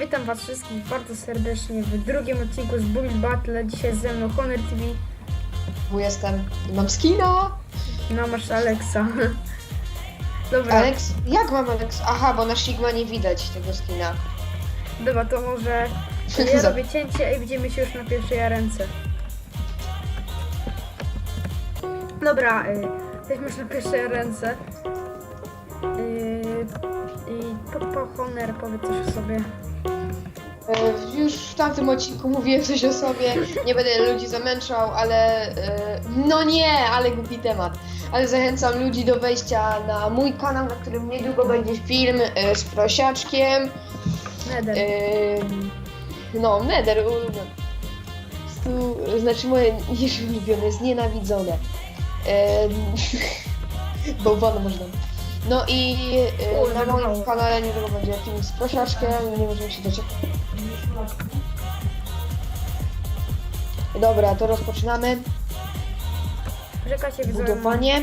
Witam was wszystkich bardzo serdecznie w drugim odcinku z Build Battle. Dzisiaj ze mną Honor TV, Bo jestem. i Mam skina! no masz Alexa. Dobra, Alex? Jak mam Alex? Aha, bo na Sigma nie widać tego skina. dobra, to może ja robię cięcie i widzimy się już na pierwszej ręce. Dobra, y, jesteśmy już na pierwszej ręce. Y, I po, po Honor powiedz coś o sobie. E, Już w tamtym odcinku mówiłem coś o sobie. Nie będę ludzi zamęczał, ale. e, No nie, ale głupi temat. Ale zachęcam ludzi do wejścia na mój kanał, na którym niedługo będzie film e, z prosiaczkiem. Nether. No, Nether ulubiony. Po prostu, Znaczy moje nie ulubione, znienawidzone. Ym, Bałwana można. No i y, na moim kanale niedługo będzie film z prosiaczkiem, nie możemy się doczekać. Dobra, to rozpoczynamy. Czekajcie, widzowie, mam, Budowanie.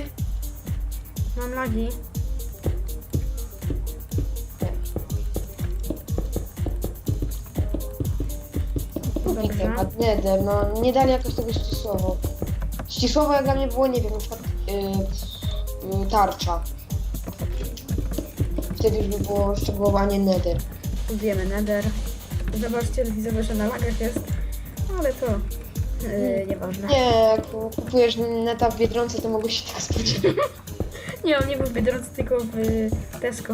mam lagi. Dobrze. temat, Nether, no nie dali jakoś tego ścisłowo. Ścisłowo jak dla mnie było, nie wiem, na przykład y, y, tarcza. Wtedy już by było szczegółowo, a nie Nether. Wiemy, Nether. Zobaczcie, widzowie, że na lagach jest. Ale to yy, nieważne. Nie, jak kupujesz neta w Biedronce, to mogłeś się tak spodziewać. Nie, on nie był w Biedronce, tylko w y, Tesco.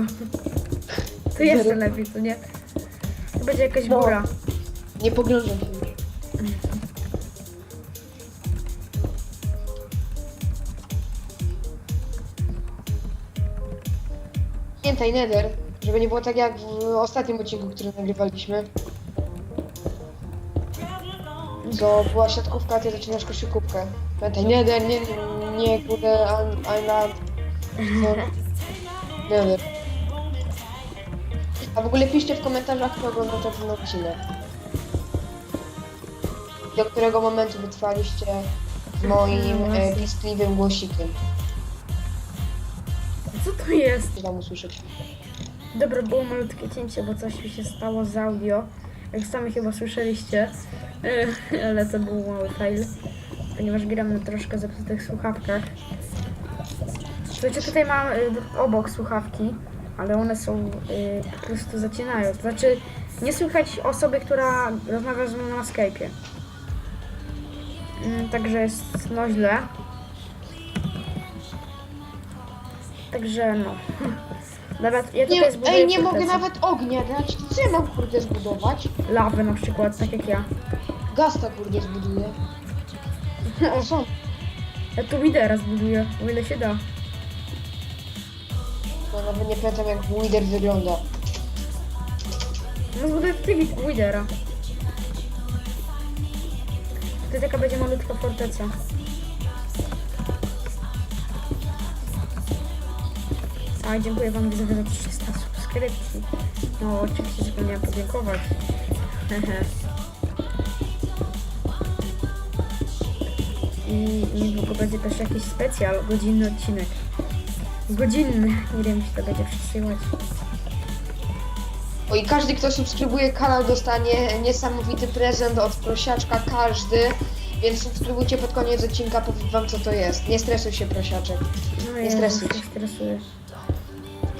To jeszcze lepiej, to nie? To będzie jakaś No. góra. Nie pogrążam się już. Pamiętaj Nether, żeby nie było tak jak w ostatnim odcinku, który nagrywaliśmy. To była siatkówka, a ty zaczynasz koszykówkę. Pamiętaj, Nether, nie, nie kurde, I'm no, Nether. A w ogóle piszcie w komentarzach, kto ogląda ten odcinek. Do którego momentu wytrwaliście z moim e, piskliwym głosikiem. Co to jest? Czy tam usłyszeć? Dobra, było malutkie cięcie, bo coś mi się stało z audio. Jak sami chyba słyszeliście. Yy, ale to był mały fail. Ponieważ gram na troszkę zepsutych słuchawkach. Słuchajcie, tutaj mam y, obok słuchawki, ale one są y, po prostu zacinają. To znaczy, nie słychać osoby, która rozmawia ze mną na Skype'ie. Mm, Także jest no źle. Także no. Dobra, ja tutaj Nie, zbuduję ej, nie mogę fortecę. nawet ognia dać. Co ja mam kurde zbudować? Lawę na przykład, tak jak ja. Gasta kurde zbuduję. O, są. Ja tu widera zbuduję, o ile się da. No nawet nie pamiętam jak Wither wygląda. No zbuduję tutaj wid- widera. Tutaj taka będzie malutka forteca. A dziękuję wam widzowie za 300 subskrypcji. No oczywiście zapomniałam podziękować. I niedługo będzie też jakiś specjal, godzinny odcinek. Godzinny, nie wiem czy to będzie przesyłać. O i każdy kto subskrybuje kanał dostanie niesamowity prezent od prosiaczka, każdy. Więc subskrybujcie pod koniec odcinka, powiem wam co to jest. Nie stresuj się prosiaczek. No Nie ja stresuj się się. stresuję.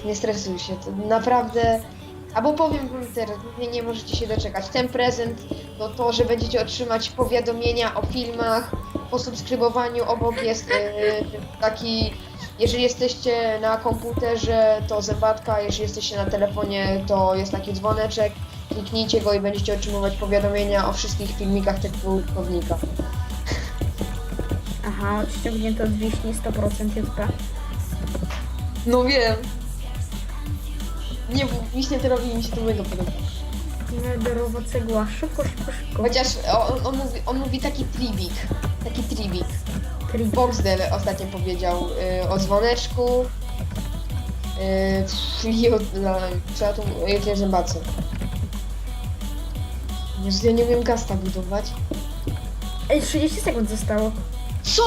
Nie stresuj się, to naprawdę. Albo powiem wam teraz, nie, nie możecie się doczekać. Ten prezent to to, że będziecie otrzymać powiadomienia o filmach, po subskrybowaniu obok jest e, taki. Jeżeli jesteście na komputerze, to zębatka, jeżeli jesteście na telefonie, to jest taki dzwoneczek. Kliknijcie go i będziecie otrzymywać powiadomienia o wszystkich filmikach tego użytkownika. Aha, ściągnięto od wiśni 100% JP. No wiem. Nie, wiśnie to robi mi się to mega podoba. Nederowa cegła. Szybko, szybko, szybko. Chociaż on, on, mówi, on mówi taki tribik. Taki tribik. Tri- Boxdel ostatnio powiedział y, o dzwoneczku. Y, I o na, trzeba tu tej zębace. Jezu, ja nie umiem gasta budować. Ej, 30 sekund zostało. Co?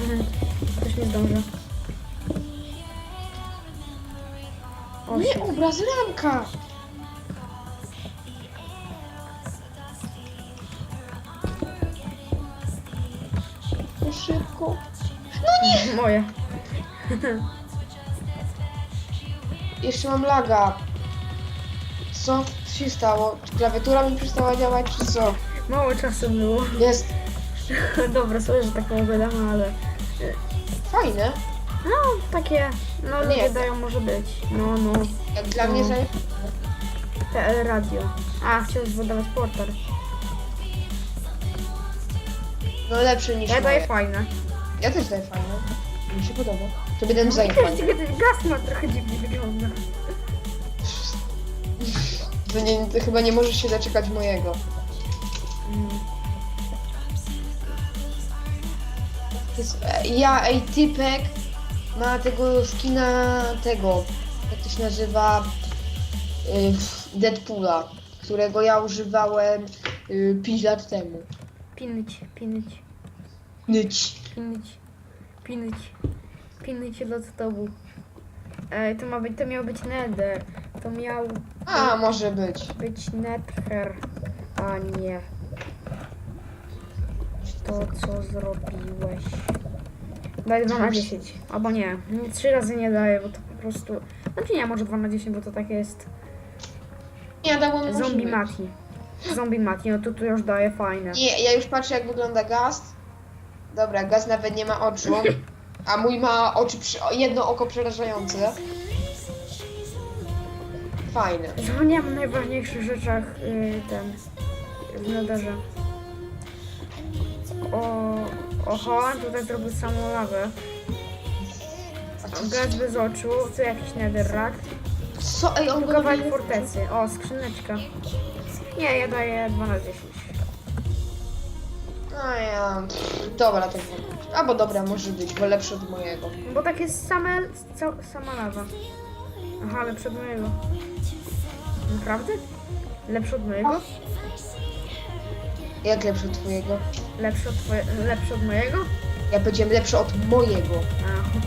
Nie, nie, nie. Mhm. Też nie nie obraz, ramka! No szybko. Moje. Jeszcze mam laga. Co? Się stało? Czy klawiatura mi przestała działać, czy co? Mało czasu było. Jest Dobra, sobie, że tak opowiadam, ale... fajne. No, takie... No, Nie. ludzie dają może być. No, no. Jak dla mnie No. zajmie. TL Radio. A, chciałem zbudować portal. No lepsze niż Ja daję moje. fajne. Ja też daję fajne. Mi się podoba. To będę No, zajmować. Tylko ten gaz ma trochę dziwnie wygląda. To nie, ty chyba nie możesz się doczekać mojego. Jest, e, ja, ej, typek ma tego skina tego, jak to się nazywa, y, Deadpoola, którego ja używałem y, 5 lat temu. Pinyć, pinyć, Nyć. pinyć, pinyć, pinyć do tobu. Ej, to ma być, to miał być Nether. To miał A, może być. być Nether, a nie to, co zrobiłeś. Daj 2 na 10. Albo nie. Trzy razy nie daję, bo to po prostu... Znaczy nie, może 2 na 10, bo to tak jest. Ja może Zombie być. Mati. Zombie Mati, no to tu już daje fajne. Nie, ja już patrzę jak wygląda gaz. Dobra, gaz nawet nie ma oczu. A mój ma oczy, przy, jedno oko przerażające. Fajne. Zapomniałam o najważniejszych rzeczach yy, ten w Netherze. O, oho, tutaj zrobił samą lawę. Co, Gaz bez oczu, tu jakiś netherrack. co? Ej, on go Kawałek fortecy. O, skrzyneczka. Nie, ja daję 2 na 10. A ja... Dobra, to może być. Albo dobra, może być, bo lepszy od mojego. Bo tak jest same, ca, sama lawa. Aha, lepszy od mojego. Naprawdę? Lepszy od mojego? Jak lepszy od twojego? Lepszy od, twoje, lepszy od mojego? Ja powiedziałem lepszy od mojego. A.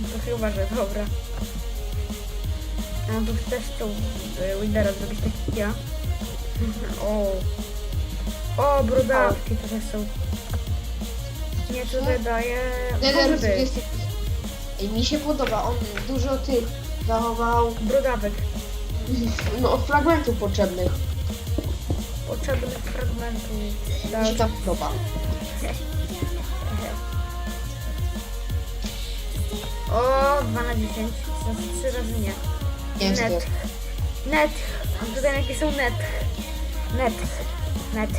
No to chyba, że dobra. No tu też chciał y, Widera zrobić taki jak ja. O. O, brodawki tutaj są. Nie, tutaj daje... 20... Ej, mi się podoba, on dużo tych zachował, Brodawek. no, fragmentów potrzebnych. Potrzebnych fragmentów. Mi Tak. podoba. O, 2 na 10. Za 3 razy nie. To Net. jest. Net. A tutaj jakie są net. Net. Net.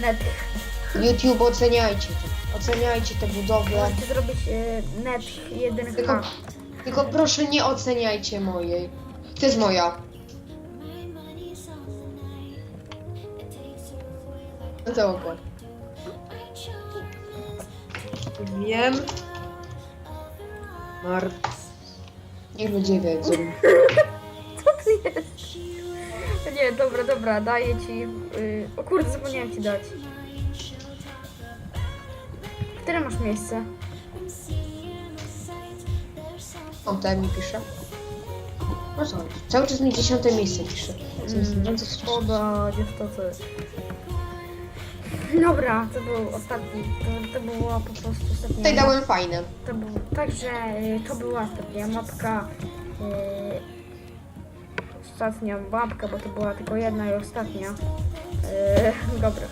Net. YouTube, oceniajcie to. Oceniajcie te budowle. Możecie zrobić y, net 1H. Tylko, tylko proszę nie oceniajcie mojej. To jest moja. To oko. Wiem. Mar... Niech ludzie wiedzą. Co to jest? Nie, dobra, dobra, daję ci. Y, o kurde, zapomniałem ci dać. Które masz miejsce? Piąte mi pisze. No co? Cały czas mi dziesiąte miejsce pisze. Co jest Mm, bardzo straszne. Szkoda, niestety. Dobra, to był ostatni. To, to była po prostu ostatnia. Tutaj dałem fajne. To był, także y, to była ostatnia mapka. y, ostatnia mapka, bo to była tylko jedna i ostatnia. Y, dobra.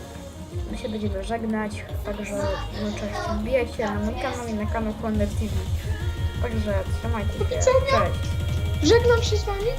My się będziemy żegnać, także no cześć, wbijajcie na mój kanał i na kanał Connect TV. Także trzymajcie się. Cześć. Żegnam się z wami.